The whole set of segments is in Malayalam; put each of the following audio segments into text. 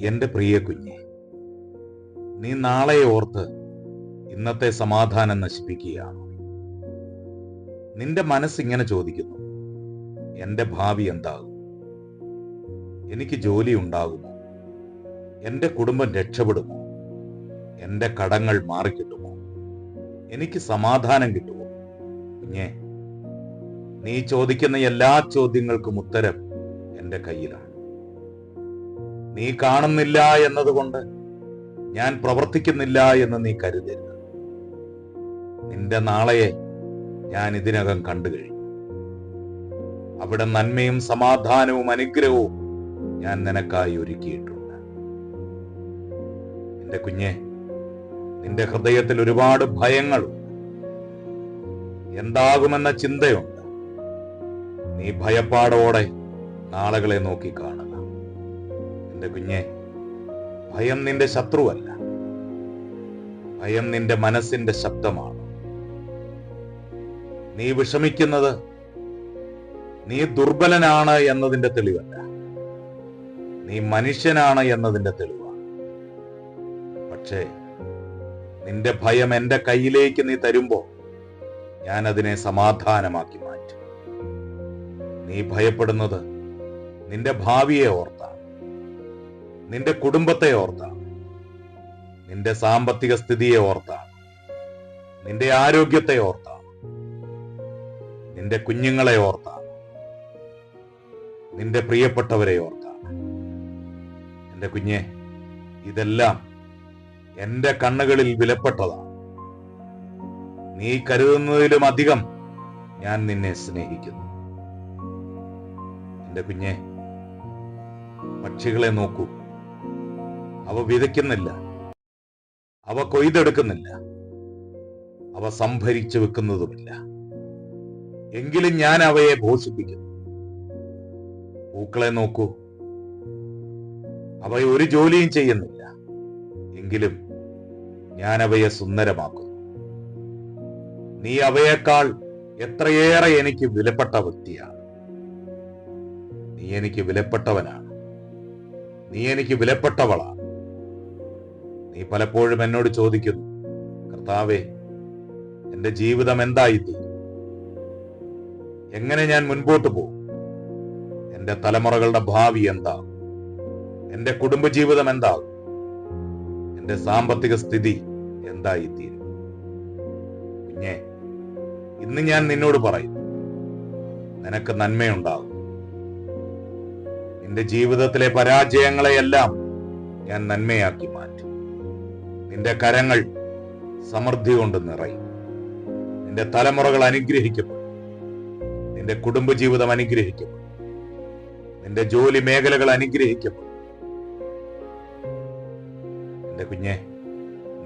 എന്റെ പ്രിയ കുഞ്ഞെ നീ നാളെ ഓർത്ത് ഇന്നത്തെ സമാധാനം നശിപ്പിക്കുകയാണ്. നിന്റെ മനസ്സ് ഇങ്ങനെ ചോദിക്കുന്നു എന്റെ ഭാവി എന്താകും? എനിക്ക് ജോലി ഉണ്ടാകുമോ? എന്റെ കുടുംബം രക്ഷപ്പെടുമോ? എന്റെ കടങ്ങൾ മാറിക്കിട്ടുമോ? എനിക്ക് സമാധാനം കിട്ടുമോ? കുഞ്ഞേ നീ ചോദിക്കുന്ന എല്ലാ ചോദ്യങ്ങൾക്കും ഉത്തരം എന്റെ കയ്യിലാണ്. നീ കാണുന്നില്ല എന്നതുകൊണ്ട് ഞാൻ പ്രവർത്തിക്കുന്നില്ല എന്ന് നീ കരുതരുത്. നിന്റെ നാളെയെ ഞാൻ ഇതിനകം കണ്ടു കഴിഞ്ഞു. അവിടെ നന്മയും സമാധാനവും അനുഗ്രഹവും ഞാൻ നിനക്കായി ഒരുക്കിയിട്ടുണ്ട്. എന്റെ കുഞ്ഞെ നിന്റെ ഹൃദയത്തിൽ ഒരുപാട് ഭയങ്ങളുണ്ട് എന്താകുമെന്ന ചിന്തയുണ്ട്. നീ ഭയപ്പാടോടെ നാളുകളെ നോക്കി കാണുക എന്റെ കുഞ്ഞെ ഭയം നിന്റെ ശത്രുവല്ല. ഭയം നിന്റെ മനസ്സിന്റെ ശബ്ദമാണ്. നീ വിഷമിക്കുന്നത് നീ ദുർബലനാണ് എന്നതിന്റെ തെളിവല്ല. നീ മനുഷ്യനാണ് എന്നതിന്റെ തെളിവാണ്. പക്ഷേ നിന്റെ ഭയം എന്റെ കയ്യിലേക്ക് നീ തരുമ്പോൾ ഞാൻ അതിനെ സമാധാനമാക്കി മാറ്റും. നീ ഭയപ്പെടുന്നത് നിന്റെ ഭാവിയെ ഓർത്താണ്. നിന്റെ കുടുംബത്തെ ഓർത്താണ് നിന്റെ സാമ്പത്തിക സ്ഥിതിയെ ഓർത്താണ് നിന്റെ ആരോഗ്യത്തെ ഓർത്താണ് നിന്റെ കുഞ്ഞുങ്ങളെ ഓർത്താണ് നിന്റെ പ്രിയപ്പെട്ടവരെ ഓർത്താണ് എന്റെ കുഞ്ഞെ ഇതെല്ലാം എന്റെ കണ്ണുകളിൽ വിലപ്പെട്ടതാണ് നീ കരുതുന്നതിലും അധികം ഞാൻ നിന്നെ സ്നേഹിക്കുന്നു. എന്റെ കുഞ്ഞെ പക്ഷികളെ നോക്കൂ. അവ വിതയ്ക്കുന്നില്ല. അവ കൊയ്തെടുക്കുന്നില്ല. അവ സംഭരിച്ചു വെക്കുന്നതുമില്ല. എങ്കിലും ഞാൻ അവയെ പോഷിപ്പിക്കുന്നു. പൂക്കളെ നോക്കൂ. അവ ഒരു ജോലിയും ചെയ്യുന്നില്ല. എങ്കിലും ഞാൻ അവയെ സുന്ദരമാക്കുന്നു. നീ അവയേക്കാൾ എത്രയേറെ എനിക്ക് വിലപ്പെട്ട വ്യക്തിയാണ്. നീ എനിക്ക് വിലപ്പെട്ടവനാണ്. നീ എനിക്ക് വിലപ്പെട്ടവളാണ്. നീ പലപ്പോഴും എന്നോട് ചോദിക്കുന്നു കർത്താവേ എന്റെ ജീവിതം എന്തായിത്തീരും എങ്ങനെ ഞാൻ മുൻപോട്ട് പോകും? എന്റെ തലമുറകളുടെ ഭാവി എന്താ? എന്റെ കുടുംബജീവിതം എന്താകും എന്റെ സാമ്പത്തിക സ്ഥിതി എന്തായിത്തീരും പിന്നെ ഇന്ന് ഞാൻ നിന്നോട് പറയും നിനക്ക് നന്മയുണ്ടാകും. നിന്റെ ജീവിതത്തിലെ പരാജയങ്ങളെയെല്ലാം ഞാൻ നന്മയാക്കി മാറ്റും. നിന്റെ കരങ്ങൾ സമൃദ്ധി കൊണ്ട് നിറയും. നിന്റെ തലമുറകൾ അനുഗ്രഹിക്കപ്പെടും. നിന്റെ കുടുംബജീവിതം അനുഗ്രഹിക്കപ്പെടും. നിന്റെ ജോലി മേഖലകൾ അനുഗ്രഹിക്കപ്പെടും. എന്റെ കുഞ്ഞെ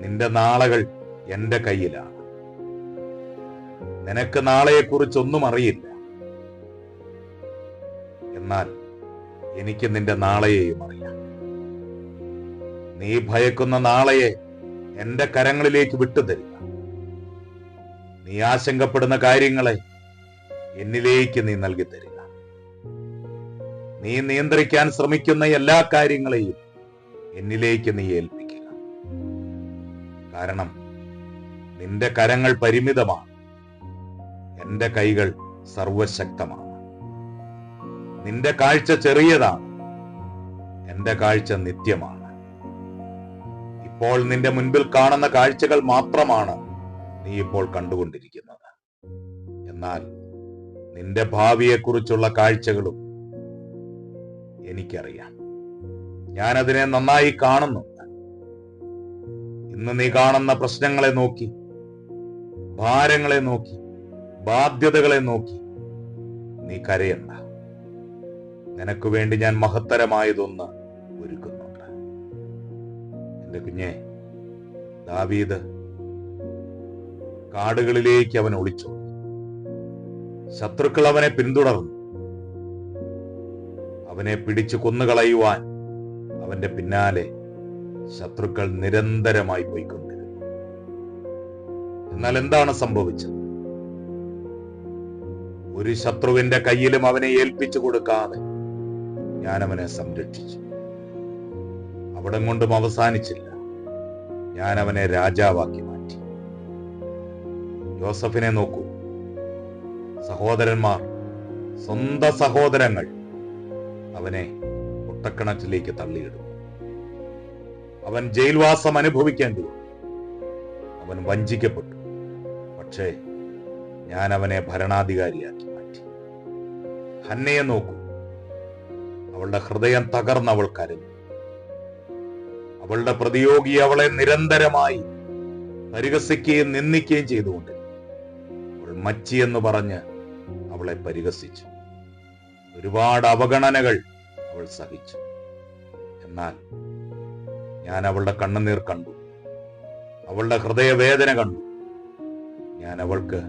നിന്റെ നാളകൾ എന്റെ കയ്യിലാണ്. നിനക്ക് നാളെയെക്കുറിച്ചൊന്നും അറിയില്ല. എന്നാൽ എനിക്ക് നിന്റെ നാളെയെയും അറിയാം. നീ ഭയക്കുന്ന നാളെയെ എന്റെ കരങ്ങളിലേക്ക് വിട്ടുതരിക. നീ ആശങ്കപ്പെടുന്ന കാര്യങ്ങളെ എന്നിലേക്ക് നീ നൽകി തരിക നീ നിയന്ത്രിക്കാൻ ശ്രമിക്കുന്ന എല്ലാ കാര്യങ്ങളെയും എന്നിലേക്ക് നീ ഏൽപ്പിക്കുക. കാരണം നിന്റെ കരങ്ങൾ പരിമിതമാണ്. എന്റെ കൈകൾ സർവശക്തമാണ്. നിന്റെ കാഴ്ച ചെറിയതാണ്. എന്റെ കാഴ്ച നിത്യമാണ്. ഇപ്പോൾ നിന്റെ മുൻപിൽ കാണുന്ന കാഴ്ചകൾ മാത്രമാണ് നീ ഇപ്പോൾ കണ്ടുകൊണ്ടിരിക്കുന്നത്. എന്നാൽ നിന്റെ ഭാവിയെക്കുറിച്ചുള്ള കാഴ്ചകളും എനിക്കറിയാം. ഞാനതിനെ നന്നായി കാണുന്നുണ്ട് ഇന്ന് നീ കാണുന്ന പ്രശ്നങ്ങളെ നോക്കി ഭാരങ്ങളെ നോക്കി ബാധ്യതകളെ നോക്കി നീ കരയണ്ട. നിനക്ക് വേണ്ടി ഞാൻ മഹത്തരമായതൊന്ന് ഒരുക്കുന്നുണ്ട് എന്റെ കുഞ്ഞെ ദാവീദ് കാടുകളിലേക്ക് അവൻ ഒളിച്ചു. ശത്രുക്കൾ അവനെ പിന്തുടർന്നു. അവനെ പിടിച്ചു കൊന്നുകളയുവാൻ അവന്റെ പിന്നാലെ ശത്രുക്കൾ നിരന്തരമായി പോയിക്കൊണ്ടിരുന്നു. എന്നാൽ എന്താണ് സംഭവിച്ചത്? ഒരു ശത്രുവിന്റെ കയ്യിലും അവനെ ഏൽപ്പിച്ചു കൊടുക്കാതെ ഞാൻ അവനെ സംരക്ഷിച്ചു. അവിടം കൊണ്ടും അവസാനിച്ചില്ല. ഞാൻ അവനെ രാജാവാക്കി മാറ്റി. ജോസഫിനെ നോക്കൂ. സഹോദരന്മാർ സ്വന്തം സഹോദരങ്ങൾ അവനെ ഒട്ടക്കിണറ്റിലേക്ക് തള്ളിയിടും. അവൻ ജയിൽവാസം അനുഭവിക്കേണ്ടി അവൻ വഞ്ചിക്കപ്പെട്ടു. പക്ഷേ ഞാൻ അവനെ ഭരണാധികാരിയാക്കി മാറ്റി. ഹന്നയെ നോക്കൂ. അവളുടെ ഹൃദയം തകർന്നവൾ കരഞ്ഞു. അവളുടെ പ്രതിയോഗി അവളെ നിരന്തരമായി പരിഹസിക്കുകയും നിന്ദിക്കുകയും ചെയ്തുകൊണ്ട് അവൾ മച്ചി എന്ന് പറഞ്ഞ് അവളെ പരിഹസിച്ചു. ഒരുപാട് അവഗണനകൾ അവൾ സഹിച്ചു. എന്നാൽ ഞാൻ അവളുടെ കണ്ണുനീർ കണ്ടു. അവളുടെ ഹൃദയവേദന കണ്ടു. ഞാൻ അവൾക്ക്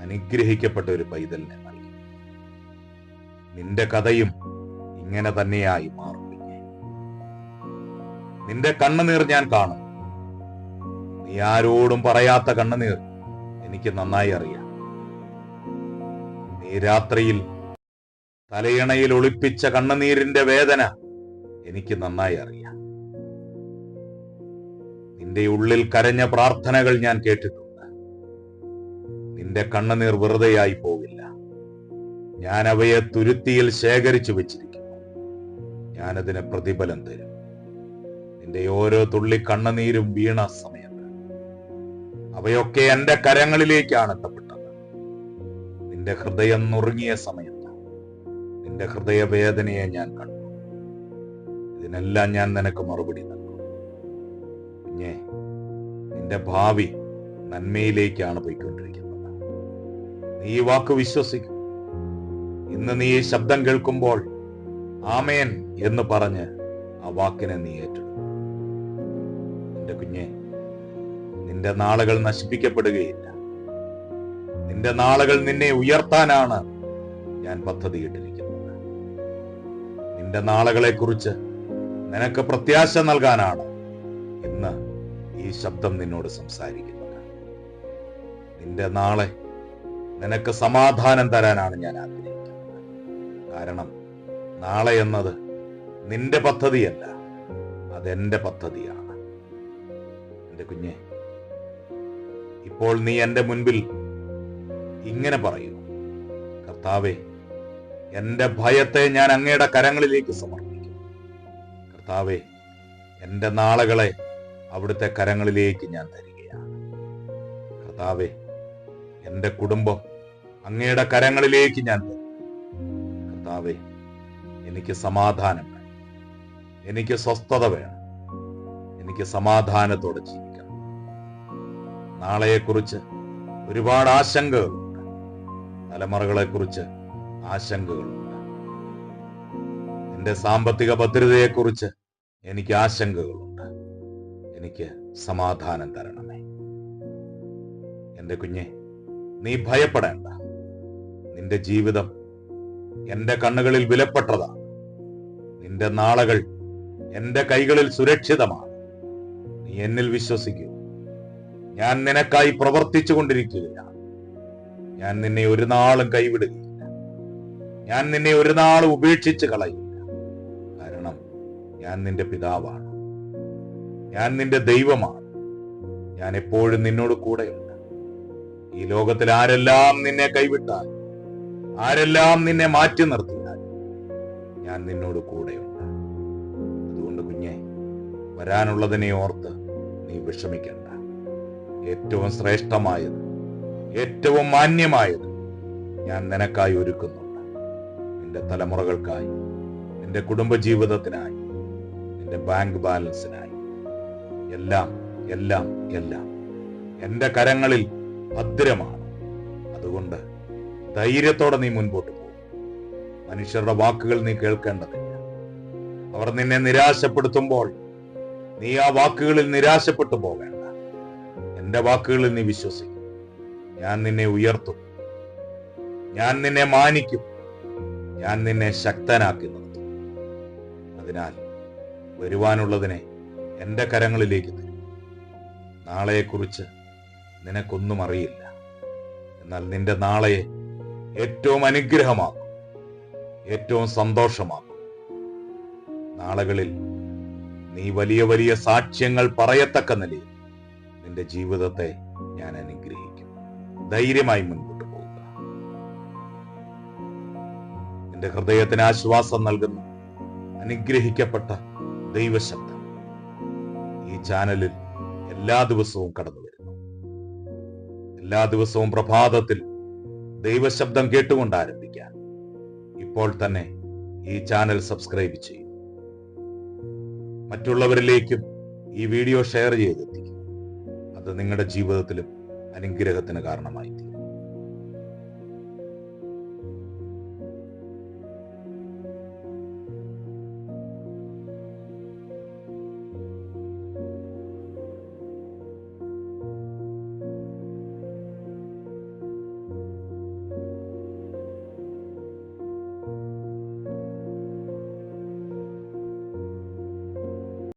അനുഗ്രഹിക്കപ്പെട്ട ഒരു പൈതലിനെ നൽകി. നിന്റെ കഥയും ഇങ്ങനെ തന്നെയായി മാറും. നിന്റെ കണ്ണുനീർ ഞാൻ കാണും. നീ ആരോടും പറയാത്ത കണ്ണുനീർ എനിക്ക് നന്നായി അറിയാം. നീ രാത്രിയിൽ തലയിണയിൽ ഒളിപ്പിച്ച കണ്ണുനീരിന്റെ വേദന എനിക്ക് നന്നായി അറിയാം. നിന്റെ ഉള്ളിൽ കരഞ്ഞ പ്രാർത്ഥനകൾ ഞാൻ കേട്ടിട്ടുണ്ട്. നിന്റെ കണ്ണുനീർ വെറുതെയായി പോകില്ല ഞാൻ അവയെ തുരുത്തിയിൽ ശേഖരിച്ചു വെച്ചിരിക്കുന്നു. ഞാനതിന് പ്രതിഫലം തരും. നിന്റെ ഓരോ തുള്ളി കണ്ണുനീരും വീണ സമയത്ത് അവയൊക്കെ എന്റെ കരങ്ങളിലേക്കാണ് എത്തപ്പെട്ടത് നിന്റെ ഹൃദയം നുറുങ്ങിയ സമയത്ത് നിന്റെ ഹൃദയവേദനയെ ഞാൻ കണ്ടു. ഇതിനെല്ലാം ഞാൻ നിനക്ക് മറുപടി നൽകും. നിന്റെ ഭാവി നന്മയിലേക്കാണ് പോയിക്കൊണ്ടിരിക്കുന്നത്. നീ ഈ വാക്ക് വിശ്വസിക്കും. ഇന്ന് നീ ഈ ശബ്ദം കേൾക്കുമ്പോൾ ആമേൻ എന്ന് പറഞ്ഞ് ആ വാക്കിനെ നീ ഏറ്റെടുക്കും. നിന്റെ കുഞ്ഞെ നിന്റെ നാളുകൾ നശിപ്പിക്കപ്പെടുകയില്ല. നിന്റെ നാളുകൾ നിന്നെ ഉയർത്താനാണ് ഞാൻ പദ്ധതിയിട്ടിരിക്കുന്നത് നിന്റെ നാളുകളെ കുറിച്ച് നിനക്ക് പ്രത്യാശ നൽകാനാണ് ഇന്ന് ഈ ശബ്ദം നിന്നോട് സംസാരിക്കുന്നത്. നിന്റെ നാളെ നിനക്ക് സമാധാനം തരാനാണ് ഞാൻ ആഗ്രഹിക്കുന്നത്. കാരണം നാളെ എന്നത് നിന്റെ പദ്ധതിയല്ല അതെന്റെ പദ്ധതിയാണ്. എന്റെ കുഞ്ഞെ ഇപ്പോൾ നീ എന്റെ മുൻപിൽ ഇങ്ങനെ പറയൂ. കർത്താവെ എന്റെ ഭയത്തെ ഞാൻ അങ്ങയുടെ കരങ്ങളിലേക്ക് സമർപ്പിക്കും. കർത്താവെ എന്റെ നാളുകളെ അവിടുത്തെ കരങ്ങളിലേക്ക് ഞാൻ തരികയാണ്. കർത്താവെ എന്റെ കുടുംബം അങ്ങയുടെ കരങ്ങളിലേക്ക് ഞാൻ തരും. കർത്താവെ എനിക്ക് സമാധാനം വേണം. എനിക്ക് സ്വസ്ഥത വേണം. എനിക്ക് സമാധാനത്തോടെ ജീവിക്കണം നാളെയെക്കുറിച്ച് ഒരുപാട് ആശങ്കകളുണ്ട് തലമുറകളെക്കുറിച്ച് ആശങ്കകളുണ്ട് എന്റെ സാമ്പത്തിക ഭദ്രതയെക്കുറിച്ച് എനിക്ക് ആശങ്കകളുണ്ട് എനിക്ക് സമാധാനം തരണമേ. എന്റെ കുഞ്ഞെ നീ ഭയപ്പെടേണ്ട. നിന്റെ ജീവിതം എന്റെ കണ്ണുകളിൽ വിലപ്പെട്ടതാണ് നിന്റെ നാളകൾ എന്റെ കൈകളിൽ സുരക്ഷിതമാണ്. നീ എന്നിൽ വിശ്വസിക്കൂ. ഞാൻ നിനക്കായി പ്രവർത്തിച്ചു കൊണ്ടിരിക്കുകയാണ്. ഞാൻ നിന്നെ ഒരു നാളും കൈവിടുകയില്ല. ഞാൻ നിന്നെ ഒരു നാളും ഉപേക്ഷിച്ച് കളയില്ല കാരണം ഞാൻ നിന്റെ പിതാവാണ്. ഞാൻ നിന്റെ ദൈവമാണ്. ഞാൻ എപ്പോഴും നിന്നോട് കൂടെയുണ്ട്. ഈ ലോകത്തിൽ ആരെല്ലാം നിന്നെ കൈവിട്ടാൽ ആരെല്ലാം നിന്നെ മാറ്റി നിർത്തിയാൽ ഞാൻ നിന്നോട് കൂടെയുണ്ട്. അതുകൊണ്ട് കുഞ്ഞെ വരാനുള്ളതിനെ ഓർത്ത് നീ വിഷമിക്കണ്ട. ഏറ്റവും ശ്രേഷ്ഠമായത് ഏറ്റവും മാന്യമായത് ഞാൻ നിനക്കായി ഒരുക്കുന്നുണ്ട് നിന്റെ തലമുറകൾക്കായി നിന്റെ കുടുംബജീവിതത്തിനായി നിന്റെ ബാങ്ക് ബാലൻസിനായി. എല്ലാം എല്ലാം എല്ലാം എന്റെ കരങ്ങളിൽ ഭദ്രമാണ്. അതുകൊണ്ട് ധൈര്യത്തോടെ നീ മുൻപോട്ട് പോകും മനുഷ്യരുടെ വാക്കുകൾ നീ കേൾക്കേണ്ടതില്ല. അവർ നിന്നെ നിരാശപ്പെടുത്തുമ്പോൾ നീ ആ വാക്കുകളിൽ നിരാശപ്പെട്ടു പോകേണ്ട എന്റെ വാക്കുകളിൽ നീ വിശ്വസിക്കും. ഞാൻ നിന്നെ ഉയർത്തും. ഞാൻ നിന്നെ മാനിക്കും. ഞാൻ നിന്നെ ശക്തനാക്കി നിർത്തും. അതിനാൽ വരുവാനുള്ളതിനെ എന്റെ കരങ്ങളിലേക്ക് തരും. നാളെയെക്കുറിച്ച് നിനക്കൊന്നും അറിയില്ല. എന്നാൽ നിന്റെ നാളെയെ ഏറ്റവും അനുഗ്രഹമാക്കും ഏറ്റവും സന്തോഷമാക്കും നാളുകളിൽ നീ വലിയ വലിയ സാക്ഷ്യങ്ങൾ പറയത്തക്ക നിലയിൽ നിന്റെ ജീവിതത്തെ ഞാൻ അനുഗ്രഹിക്കും. ധൈര്യമായി മുൻപോട്ട് പോവുക നിന്റെ ഹൃദയത്തിന് ആശ്വാസം നൽകുന്ന അനുഗ്രഹിക്കപ്പെട്ട ദൈവശബ്ദം ഈ ചാനലിൽ എല്ലാ ദിവസവും കടന്നു വരുന്നു. എല്ലാ ദിവസവും പ്രഭാതത്തിൽ ദൈവശബ്ദം കേട്ടുകൊണ്ട് ആരംഭിക്കാൻ ഇപ്പോൾ തന്നെ ഈ ചാനൽ സബ്സ്ക്രൈബ് ചെയ്യും. മറ്റുള്ളവരിലേക്കും ഈ വീഡിയോ ഷെയർ ചെയ്തെത്തിക്കും. അത് നിങ്ങളുടെ ജീവിതത്തിലും അനുഗ്രഹത്തിന് കാരണമായി.